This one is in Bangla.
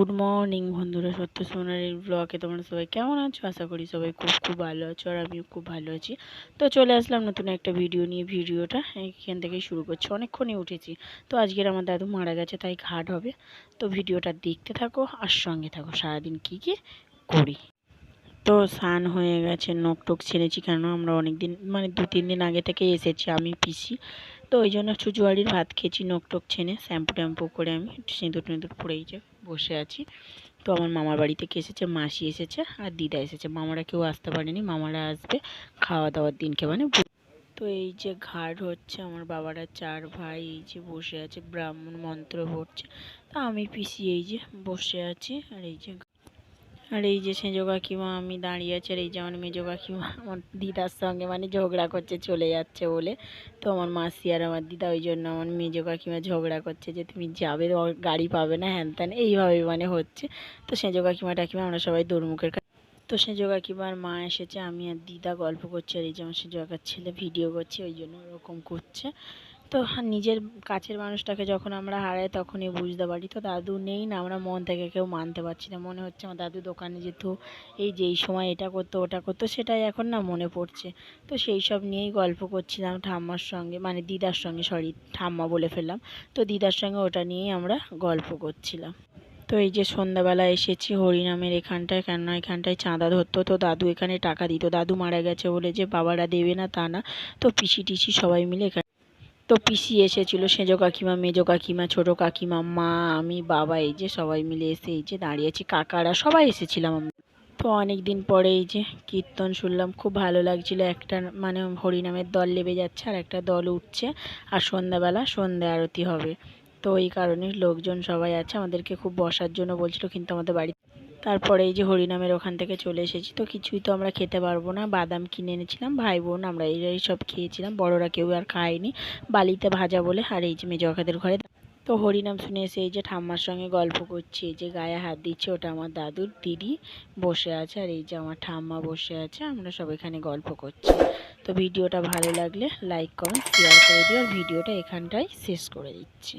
গুড মর্নিং বন্ধুরা সত্য সোনার এই ব্লগে তোমরা সবাই কেমন আছো? আশা করি সবাই খুব খুব ভালো আছো আর আমিও খুব ভালো আছি। তো চলে আসলাম নতুন একটা ভিডিও নিয়ে। ভিডিওটা এখান থেকেই শুরু করছি, অনেকক্ষণই উঠেছি। তো আজকের আমার দাদু মারা গেছে, তাই ঘাট হবে। তো ভিডিওটা দেখতে থাকো আর সঙ্গে থাকো। সারাদিন কী কী করি। তো স্নান হয়ে গেছে নখ টোক ছেড়েছি কেন আমরা অনেক দিন মানে দু, তিন দিন আগে থেকে এসেছি, আমি পিসি। তো ওই জন্য চুচুয়ারির ভাত খেয়েছি নখ টোক ছেনে শ্যাম্পু ট্যাম্পু করে আমি সিঁদুর টিঁদুর পড়েই যে বসে আছি। তো আমার মামার বাড়ি থেকে এসেছে, মাসি এসেছে আর দিদা এসেছে। মামারা কেউ আসতে পারেনি, মামারা আসবে খাওয়া দাওয়ার দিনকে মানে তো এই যে ঘাট হচ্ছে, আমার বাবারা চার ভাই এই যে বসে আছে, ব্রাহ্মণ মন্ত্র পড়ছে। তা আমি পিসি এই যে বসে আছি আর এই যে আর এই যে সেজো কাকিমা, আমি দাঁড়িয়ে আছি, আর এই যে আমার মেজো কাকিমা, আমার দিদার সঙ্গে মানে ঝগড়া করছে, চলে যাচ্ছে বলে। তো আমার মাসি আর আমার দিদা, ওই জন্য আমার মেজো কাকিমা ঝগড়া করছে যে, তুমি যাবে গাড়ি পাবে না, হ্যান ত্যান। এইভাবে মানে হচ্ছে। তো সেজো কাকিমা টাকিমা আমরা সবাই দোরমুখের তো সেজো কাকিমার মা এসেছে, আমি আর দিদা গল্প করছি, আর এই যে আমার কাকার ছেলে ভিডিও করছে, ওই জন্য ওরকম করছে। তো হ্যাঁ, নিজের কাছের মানুষটাকে যখন আমরা হারাই তখনই বুঝতে পারি। তো দাদু নেই না আমরা মন থেকে কেউ মানতে পারছি না। মনে হচ্ছে আমার দাদু দোকানে যেত এই যে এই সময় এটা করতো ওটা করতো সেটাই এখন না মনে পড়ছে। তো সেই সব নিয়েই গল্প করছিলাম ঠাম্মার সঙ্গে মানে দিদার সঙ্গে সরি ঠাম্মা বলে ফেললাম। তো দিদার সঙ্গে ওটা নিয়েই আমরা গল্প করছিলাম। তো এই যে সন্ধ্যাবেলা এসেছি হরিনামের এখানটায় কেননা এখানটায় চাঁদা ধরতো তো দাদু এখানে টাকা দিত। দাদু মারা গেছে বলে যে বাবারা দেবে না তা না। তো পিসি টিসি সবাই মিলে এখানে তো পিসি এসেছিল সেজো কাকিমা মেজো কাকিমা, ছোটো কাকিমা, মা, আমি, বাবা, এই যে সবাই মিলে এসে এই যে দাঁড়িয়েছি কাকারা সবাই এসেছিলাম আমরা। তো অনেক দিন পরে এই যে কীর্তন শুনলাম, খুব ভালো লাগছিল, একটা মানে হরিনামের দল লেবে যাচ্ছে আর একটা দল উঠছে, আর সন্ধ্যাবেলা সন্ধ্যা আরতি হবে। তো এই কারণে লোকজন সবাই আছে, আমাদেরকে খুব বসার জন্য বলছিল, কিন্তু আমাদের বাড়ি তারপরে এই যে হরিনামের ওখান থেকে চলে এসেছি। তো কিছুই তো আমরা খেতে পারব না। বাদাম কিনে এনেছিলাম, ভাই বোন আমরা এই সব খেয়েছিলাম। বড়রা কেউ আর খায়নি। বালিতে ভাজা বলে আর এই যে মেজো কাকাদের ঘরে। তো হরিনাম শুনে এসে এই যে ঠাম্মার সঙ্গে গল্প করছি, এই যে গায়ে হাত দিচ্ছে, ওটা আমার দাদুর দিদি বসে আছে আর এই যে আমার ঠাম্মা বসে আছে, আমরা সব এখানে গল্প করছি। তো ভিডিওটা ভালো লাগলে লাইক কমেন্ট শেয়ার করে দিও। আর ভিডিওটা এখানটায় শেষ করে দিচ্ছি।